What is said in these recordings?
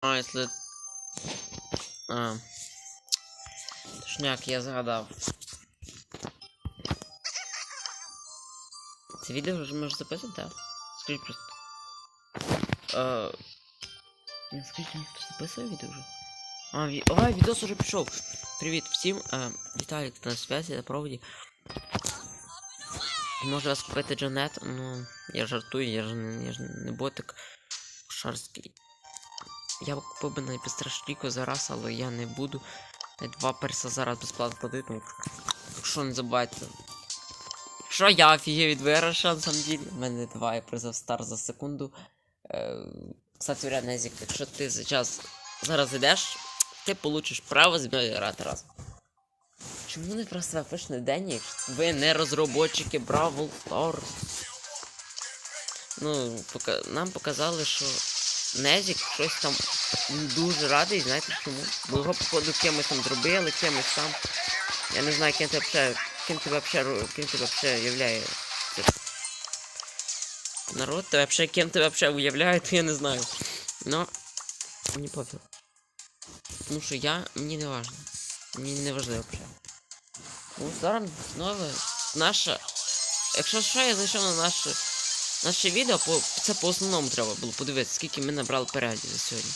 А, если... А. Точняк, я згадав. Це відео вже можеш записати, так? Скажіть просто. Е... Не скажіть, мені хтось записує відео вже? А, ві... а, відос уже пішов. Привіт всім. Е, Віталік на связі, на проводі. Можу вас купити Джанет, ну, я жартую, я ж я ж не ботик шарський. Я купив би найпістрашніку зараз, але я не буду. Два перса зараз безплатно тому що не забувайте. Що я офігів від виграша, на самом деле. У мене два призов стар за секунду. Е, кстати, говоря, Незік, якщо ти за час зараз йдеш, ти получиш право зі мною грати разом. Чому не просто пишний день, якщо ви не розробники Бравл Stars? Ну, нам показали, що Незік щось там дуже радий, знаєте чому? Бо його, походу, кимось там зробили, кимось там. Я не знаю, ким тебе взагалі, ким тебе взагалі, ким тебе взагалі являє. Народ тебе взагалі, ким тебе взагалі уявляє, я не знаю. Но мені пофіг. Тому що я, мені не важно. Мені не важливо взагалі. Ну, зараз знову наша. Якщо що, я зайшов на наше. Наше відео по. Це по основному треба було подивитися, скільки ми набрали переглядів за сьогодні.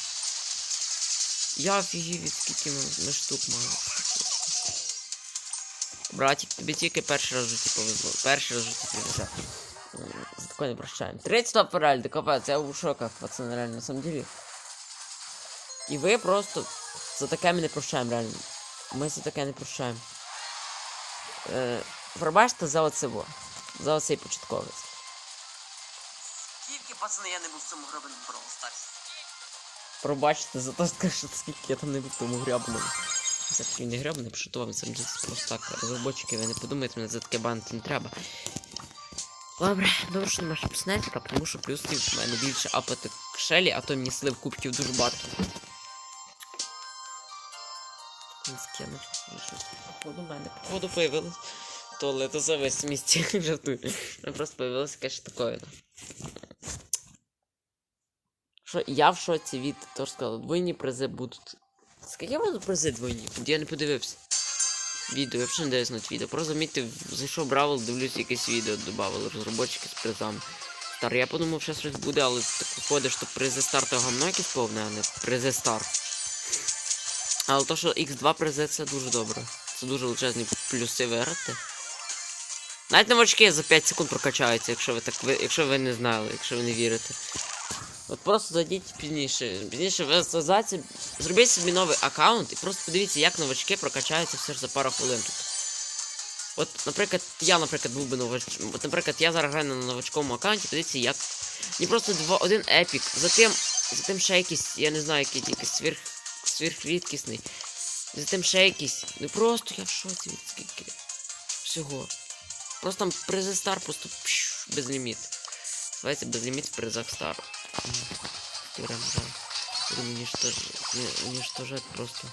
Я офігів скільки ми, ми штук мали. Братик, тобі тільки перший раз в житті повезло. Перший раз в житті повезло. За такое не прощаємо. 30 переглядів, капець, я в шоках, пацани, реально, на самом деле. І ви просто за таке ми не прощаємо, реально. Ми за таке не прощаємо. Е, пробачте за оце во. За оцей початковець. Пацани я не був в цьому грабеному Brawl Stars. Пробачте за те, що скільки я там не був в тому грабеному. Це такий не грабаний, пошутував, на самом деле, це просто так. Розробочики, ви не подумайте, мене за таке банити не треба. Добре, добре, що нема шапснетика, тому що плюс ти в мене більше апати шелі, а то мені слив кубків дуже багато. Походу, в мене, походу, появилось туалет за весь місці. Жартую. У мене просто появилось якесь таке. Що я в шоці від того, що двойні призи будуть. Скільки можна призи двойні? Я не подивився. Відео, я взагалі не дивився на відео. Просто замітив, зайшов Бравл, дивлюсь якесь відео, додавали розробочики з призами. Стар, я подумав, що щось буде, але так виходить, що призи стар то гамно якесь повне, а не призи стар. Але то, що X2 призи, це дуже добре. Це дуже величезні плюси виграти. Навіть новачки за 5 секунд прокачаються, якщо ви так ви, якщо ви не знали, якщо ви не вірите. От просто зайдіть пізніше. Пізніше ви зайдете, зробіть собі новий аккаунт і просто подивіться, як новачки прокачаються все ж за пару хвилин тут. От, наприклад, я, наприклад, був би новач... От, наприклад, я зараз граю на новачковому аккаунті, подивіться, як. Мені просто два, один епік. Затим, затим ще якийсь, я не знаю, який тільки сверх, сверхрідкісний. Затим ще якийсь. Ну просто я в шоці від скільки. Всього. Просто там призи стар просто пш, безліміт. Давайте безліміт в призах стар. Жаль. Уничтожать, уничтожать просто.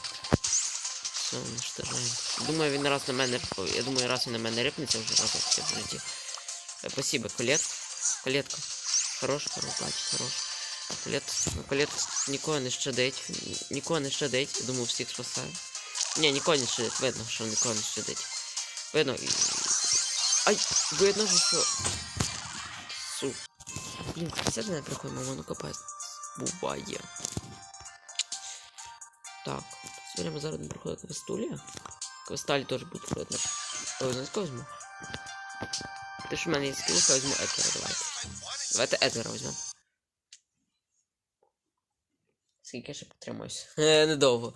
Все, уничтожаем. Думаю, він раз на мене. Я думаю, раз він на мене рипнеться вже раз таке в житті. Е, Спасибо, колет. Колетка. Хорош, хорош, хорош. Колет, ну, колет нікого не щадить. Нікого не щадить. Я думаю, всіх спасає. Ні, нікого не щадить. Видно, що нікого не щадить. Видно. Ай, видно що. Су. Блін, 50 не приходимо, воно капець. Буває. Так. Ми зараз не проходить квестулія. Квесталі теж будуть проходити. Ой, кого візьму? Ти ж в мене є скілка, візьму Едгара, давайте. Давайте Едгара візьмемо. Скільки ще потримаюсь? Е, недовго.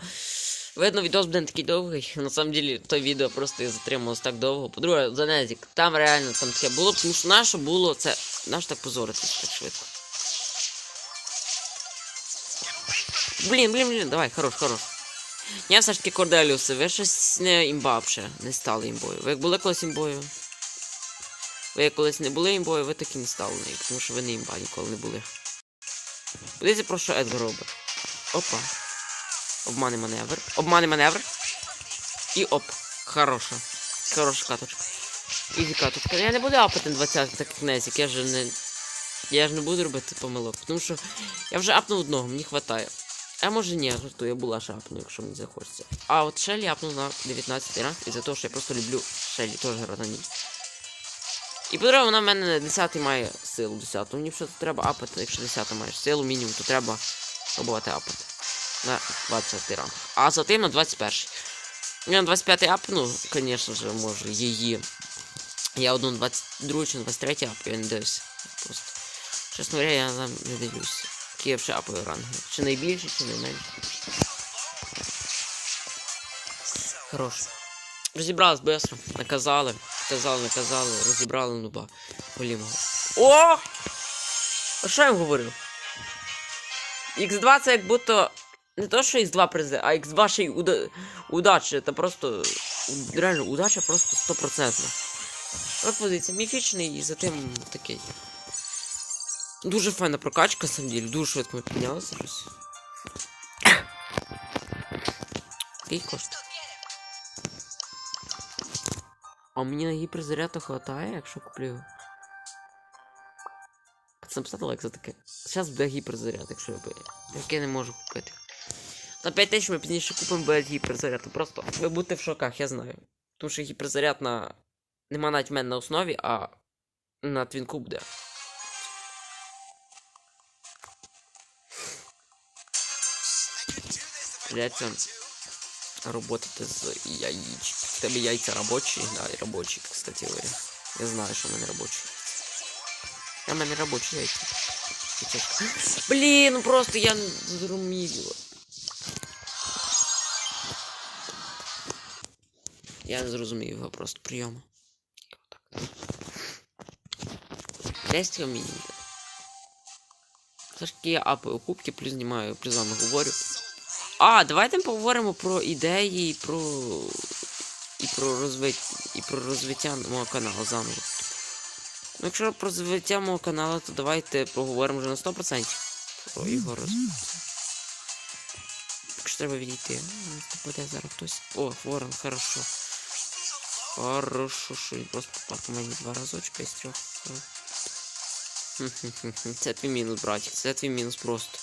Видно, відос буде не такий довгий. На самом деле, то відео просто затрималось так довго. По-друге, Занезік, там реально там таке було, тому що наше було це. Наш так позоритись так швидко. Блін, блін, блін, давай, хорош, хорош. Я все ж таки Корделіуси, ви щось не імба вже, не стали імбою. Ви як були колись імбою? Ви як колись не були імбою, ви так і не стали нею, тому що ви не імба ніколи не були. Подивіться, про що Едгар робить. Опа. Обмани маневр. Обмани маневр. І оп. Хороша. Хороша каточка. Ізі каточка. Я не буду апати на 20 так як я ж не. Я ж не буду робити помилок, тому що я вже апнув одного, мені хватає. А може ні, жартую, я була шапну, якщо мені захочеться. А от Шелі апну на 19 ранг, із-за того, що я просто люблю Шелі, теж ній. І по-друге, вона в мене 10 має силу 10. Мені що треба апати, якщо 10 маєш силу мінімум, то треба пробувати апати. На 20 ранг. А за тим на 21. Я на 25 апну, звісно ж, можу її. Я одну 22 чи 23 апу, я не дивлюся. Просто. Чесно говоря, я там не дивлюся. Які я вже апаю ранги. Чи найбільше, чи найменше. Хорош. Розібрались быстро. Наказали. Наказали, наказали, розібрали нуба. Голімого. О! А що я їм говорив? X2 це як будто. Не то, що X2 призи, а X2 ще й уда... удача. Це просто. Реально, удача просто 100%. Подивіться, міфічний і затим такий. Дуже файна прокачка, на самом деле. Дуже швидко ми піднялися щось. Скільки коштує? А мені на гіперзаряд хватає, якщо куплю. Пацан, поставте лайк за таке. Зараз буде гіперзаряд, якщо я би. Яке не можу купити. За 5 тисяч ми пізніше купимо без гіперзаряду. Просто ви будете в шоках, я знаю. Тому що гіперзаряд на. Нема навіть в мене на основі, а на твінку буде. Придеться работати з яїч. В тебе яйця робочі, да, і робочі, кстати говоря. Я знаю, що в мене робочі. А в мене робочі яйця. Блін, ну просто я зрозумів. Я не зрозумів його просто прийому. Все ж таки я апаю кубки, плюс знімаю, плюс з говорю. А, давайте поговоримо про ідеї і про. І про розвит... і про розвиття мого каналу заново. Ну, якщо про розвиття мого каналу, то давайте поговоримо вже на 100% про його розвиття. Якщо треба відійти. Буде зараз хтось. О, ворон, хорошо. Хорошо, що він просто попав по мені два разочка із трьох. Це твій мінус, братик, це твій мінус просто.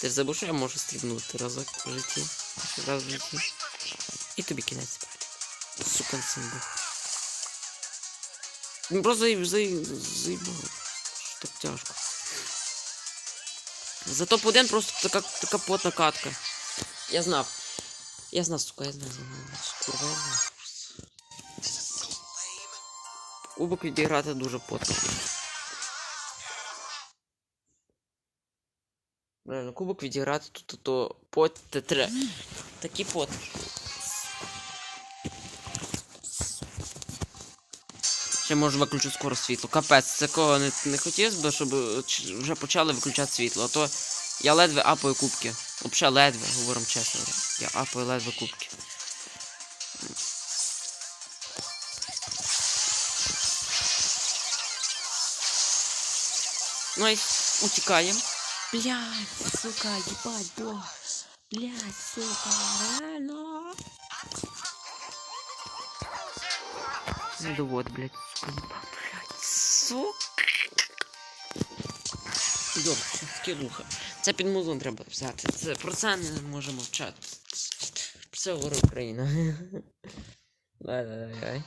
Ти ж забув, що я можу стрибнути разок в житті. Раз в житті. І тобі кінець, братик. Сука, син був. Він просто заїб, заїб, заїбав. Так тяжко. За топ-1 просто така, така потна катка. Я знав. Я знав, сука, я знав, знав. Курва. Кубок відіграти дуже потно. Кубок відіграти тут то, пот те тре. Такі пот. Ще можу виключити скоро світло. Капець, такого не, не хотілося б, щоб вже почали виключати світло. А то я ледве апаю кубки. Взагалі ледве, говоримо чесно. Я апаю ледве кубки. Ну і утікаємо. Блядь, сука, ебать, бо. Блядь, сука, реально. Ну вот, блядь, сука, ебать, блядь, сука. Добре, скидуха. Це під музон треба взяти. Це про це не можемо мовчати. Про це говорить Україна. Дай-дай-дай.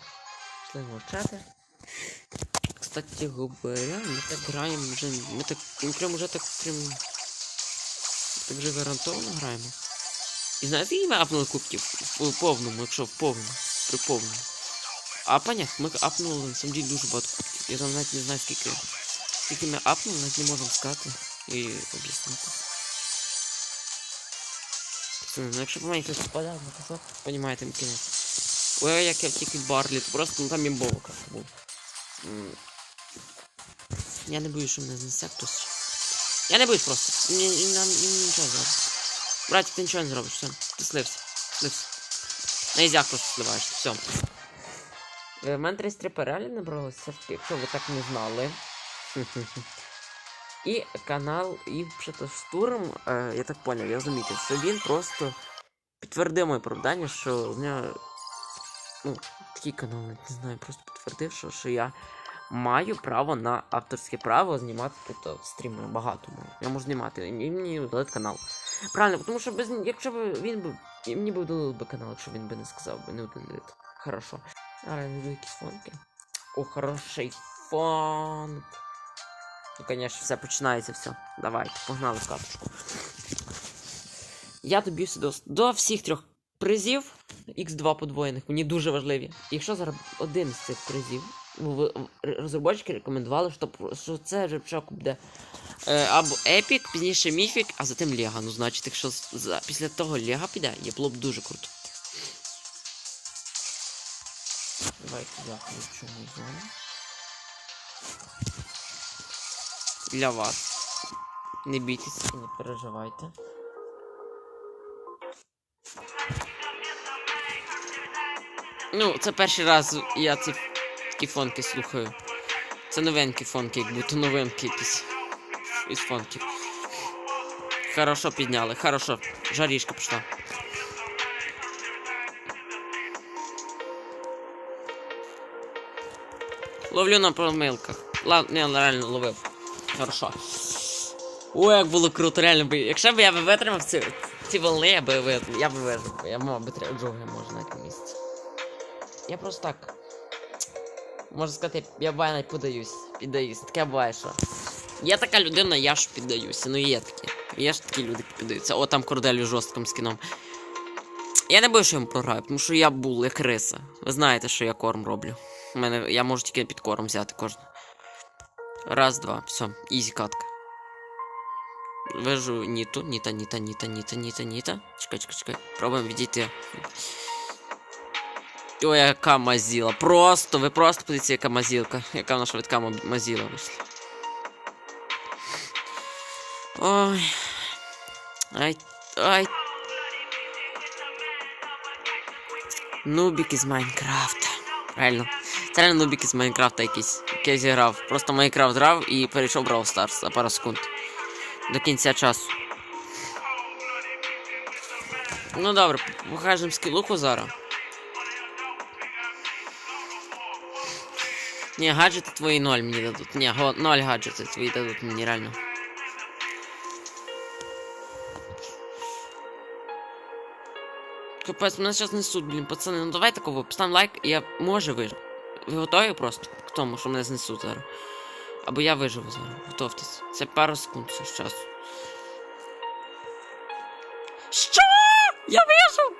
Це мовчати. Кстати говоря, ми так граємо вже. Ми так. Ми прям уже так прям. Так вже гарантовано граємо. І знаєте, які ми апнули кубків? В повному, якщо в повному. При повному. А понятно, ми апнули на самом деле дуже багато кубків. Я там навіть не знаю скільки. Скільки ми апнули, навіть не можемо сказати і об'яснити. Ну, якщо по мені хтось попадав на казах, понімаєте мій кінець. Ой, як я втік від Барлі, просто ну там імбово как був. Я не боюсь, що мене знесе хтось. Я не боюсь просто. Ні, ні, нам ні, нічого зараз. Братик, ти нічого не зробиш, все. Ти слився. Слився. На ізяк просто сливаєш, все. В мене 33 реально набралося, якщо ви так не знали. І канал і штурм, е, я так поняв, я замітив, що він просто підтвердив моє оправдання, що в нього. Ну, такий канал, не знаю, просто підтвердив, що, що я маю право на авторське право знімати тут стріми багато. можу. Я можу знімати, і мені дали канал. Правильно, тому що без якщо б він би. Мені б удалили би канал, якщо він би не сказав би, не удалити. Хорошо. А я найду якісь фонки. О, хороший фонк. Ну, конечно, все починається все. Давайте, погнали в. Я доб'юся до, до всіх трьох призів. X2 подвоєних, мені дуже важливі. Якщо зараз один з цих призів, розробники рекомендували, що, що це спочатку буде е, або Епік, пізніше Міфік, а затим Лего. Ну, значить, якщо за, після того Лего піде, є було б дуже круто. Давайте я включу зону. Для вас. Не бійтесь, не переживайте. Ну, це перший раз я ці такі фонки слухаю. Це новенькі фонки, як будто новинки якісь із фонків. Хорошо підняли, хорошо. Жарішка пішла. Ловлю на помилках. Ладно, не, реально ловив. Хорошо. Ой, як було круто, реально би. Якщо б я би витримав ці, ці волни, я би ви- я би вижив. Я мав би три джуги може на місці. Я просто так. Можна сказати, я буває навіть. Піддаюсь. Таке буває, що. Я така людина, я ж піддаюся. Ну є такі. Є ж такі люди, які піддаються. О, там корделю жорстким скіном. Я не боюсь, що я йому програю, тому що я бул як риса. Ви знаєте, що я корм роблю. У мене, я можу тільки під корм взяти кожен. Раз, два, все, ізі катка. Вижу Ніту, Ніта, Ніта, Ніта, Ніта, Ніта, Ніта. Чекай, чекай, чекай. Пробуємо відійти. Ой, яка мазіла. Просто, ви просто подивіться, яка мазілка. Яка вона швидка мазіла. Ой. Ай. Ай. Нубік із Майнкрафта. Реально. Це реально нубік із Майнкрафта якийсь. Який зіграв. Просто Майнкрафт грав і перейшов Brawl Stars за пару секунд. До кінця часу. Ну добре, покажемо скілуху зараз. Ні, гаджети твої ноль мені дадуть. Ні, го, ноль гаджети твої дадуть мені реально. Капець, мене зараз несуть, блін, пацани, ну давай такого, постав лайк, і я може виживу. Ви готові просто к тому, що мене знесуть зараз? Або я виживу зараз. Готовтесь. Це пару секунд часу. Що? Я вижив!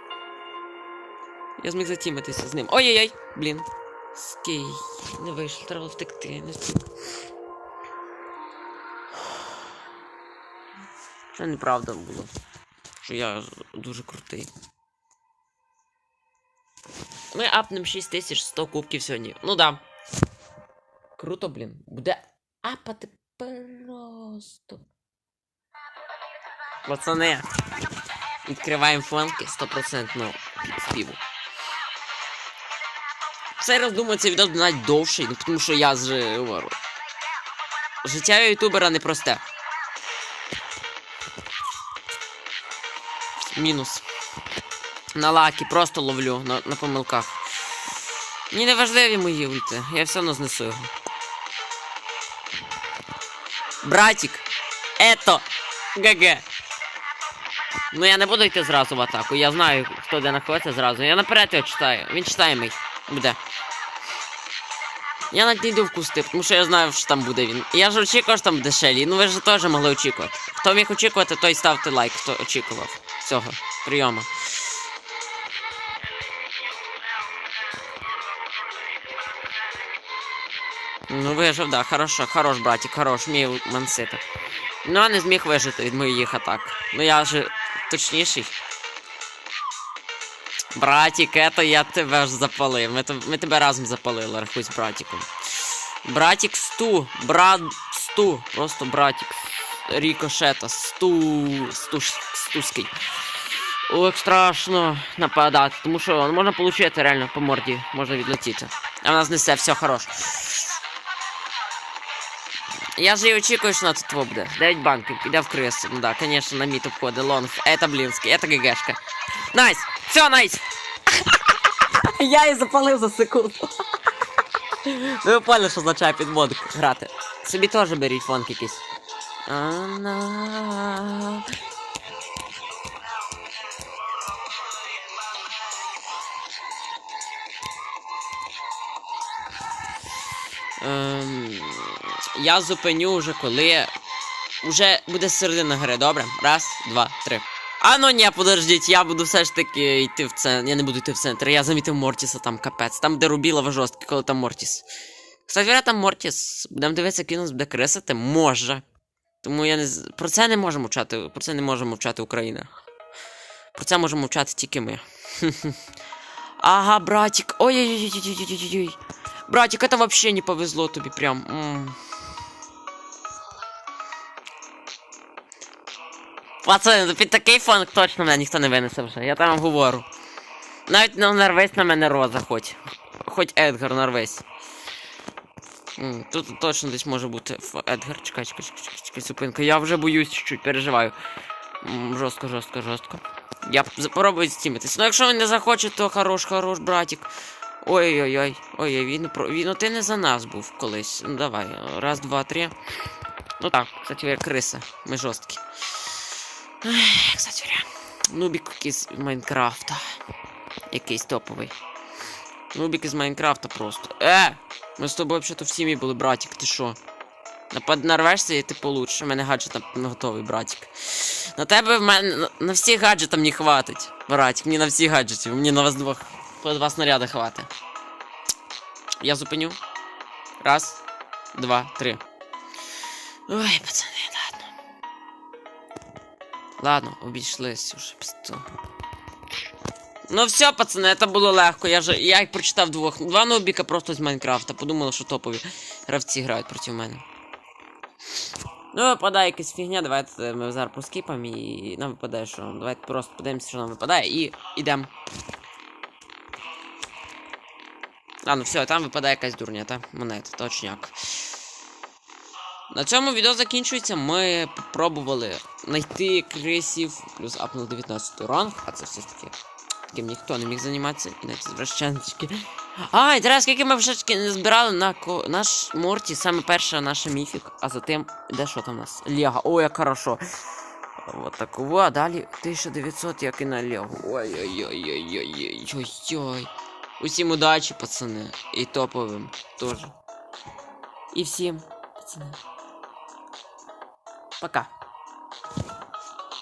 Я зміг затімитися з ним. Ой-ой-ой! Блін. Скей. Не вийшло, треба втекти, не втік. Це неправда було. Що я дуже крутий. Ми апнем 6100 кубків сьогодні. Ну да. Круто, блін. Буде апати просто. Пацани. Відкриваємо фонки 100% співу. Цей раз думаю, цей відео навіть довший, ну тому що я вже говорю. Життя ютубера непросте. Мінус. На лаки, просто ловлю на, на помилках. Мені не важливі мої ульти, я все одно знесу його. Братик, ето ГГ. Ну я не буду йти зразу в атаку. Я знаю, хто де знаходиться зразу. Я наперед його читаю. Він читає мій. Буде. Я навіть не йду в кусти, тому що я знаю, що там буде він. Я ж очікував, що там буде Шелі. Ну ви ж теж могли очікувати. Хто міг очікувати, той ставте лайк, хто очікував. Цього. Прийома. Ну вижив, да, хорошо, хорош, братик, хорош, вмів мансити. Ну, а не зміг вижити від моїх атак. Ну я же точніший. Братик, это я тебе ж запалив. Ми, те- ми тебе разом запалили, рахуй з братиком. Братик сту, брат сту, просто братик. Рікошета, сту, сту, стуський. Ой, як страшно нападати, тому що можна отримати реально по морді, можна відлетіти. А в нас несе, все хорош. Я же и очікую, що на тут буде. 9 банків, іде в крису. Ну да, конечно, на мід обходи, лонг. Это блінський, это ГГшка. Найс! Все, найс! Я її запалив за секунду. Ну ви поняли, що означає під мод грати. Собі теж беріть фонк якийсь. Ем, я зупиню вже коли. Уже буде середина гри, добре? Раз, два, три. А ну ні, подождіть, я буду все ж таки йти в центр. Я не буду йти в центр. Я замітив Мортіса там капець. Там, де рубілова жорстко, коли там Мортіс. Кстати, там Мортіс. Будемо дивитися, нас буде кресити. Може. Тому я не про це не може мовчати. Про це не може мовчати Україна. Про це може мовчати тільки ми. Ага, братик. Ой-ой-ой-ой-ой-ой-ой. Братик, это вообще не повезло тобі прям. Пацани, ну під такий фон точно мене ніхто не винесе вже. Я там говорю. Навіть не нарвись на мене роза хоч. Хоч Едгар нарвись. Тут точно десь може бути Едгар. Чекай, чекай, чекай, чекай, зупинка. Я вже боюсь чуть-чуть, переживаю. Жорстко, жорстко, жорстко. Я спробую стімитись. Ну якщо він не захоче, то хорош, хорош, братик. Ой-ой-ой. Ой, він, він, ну ти не за нас був колись. Ну давай. Раз, два, три. Ну так, кстати, я криса. Ми жорсткі. Кстати, нубік якийсь з Майнкрафта. Якийсь топовий. Нубік із Майнкрафта просто. Е! Ми з тобою взагалі в сім'ї були, братик, ти що? Напад нарвешся і ти получиш. У мене гаджет готовий, братик. На тебе в мене. На, всіх гаджетам не хватить. Братик, мені на всіх гаджетів. Мені на вас двох по два снаряди хватить. Я зупиню. Раз, два, три. Ой, пацани, ладно. Обійшлись уже без того. Ну все, пацани, это було легко. Я же. Я їх прочитав двох. Два нубіка просто з Майнкрафта. Подумали, що топові гравці грають проти мене. Ну, випадає якась фігня, давайте ми зараз проскіпаємо і нам випадає, що. Давайте просто подивимося, що нам випадає, і йдемо. А, ну все, там випадає якась дурня, та? Монета, точняк. На цьому відео закінчується. Ми попробували знайти крисів, плюс апнув 19 ранг, а це все ж таки. Таким ніхто не міг займатися, і навіть звращенчики. А, і зараз скільки ми вже не збирали на ко... наш Морті, саме перша наша міфік, а затим. Де що там у нас? Лего. О, як хорошо. Вот так. А далі 1900, як і на Лего. Ой-ой-ой-ой-ой-ой-ой. Усім удачі, пацани. І топовим теж. І всім, пацани. Пока.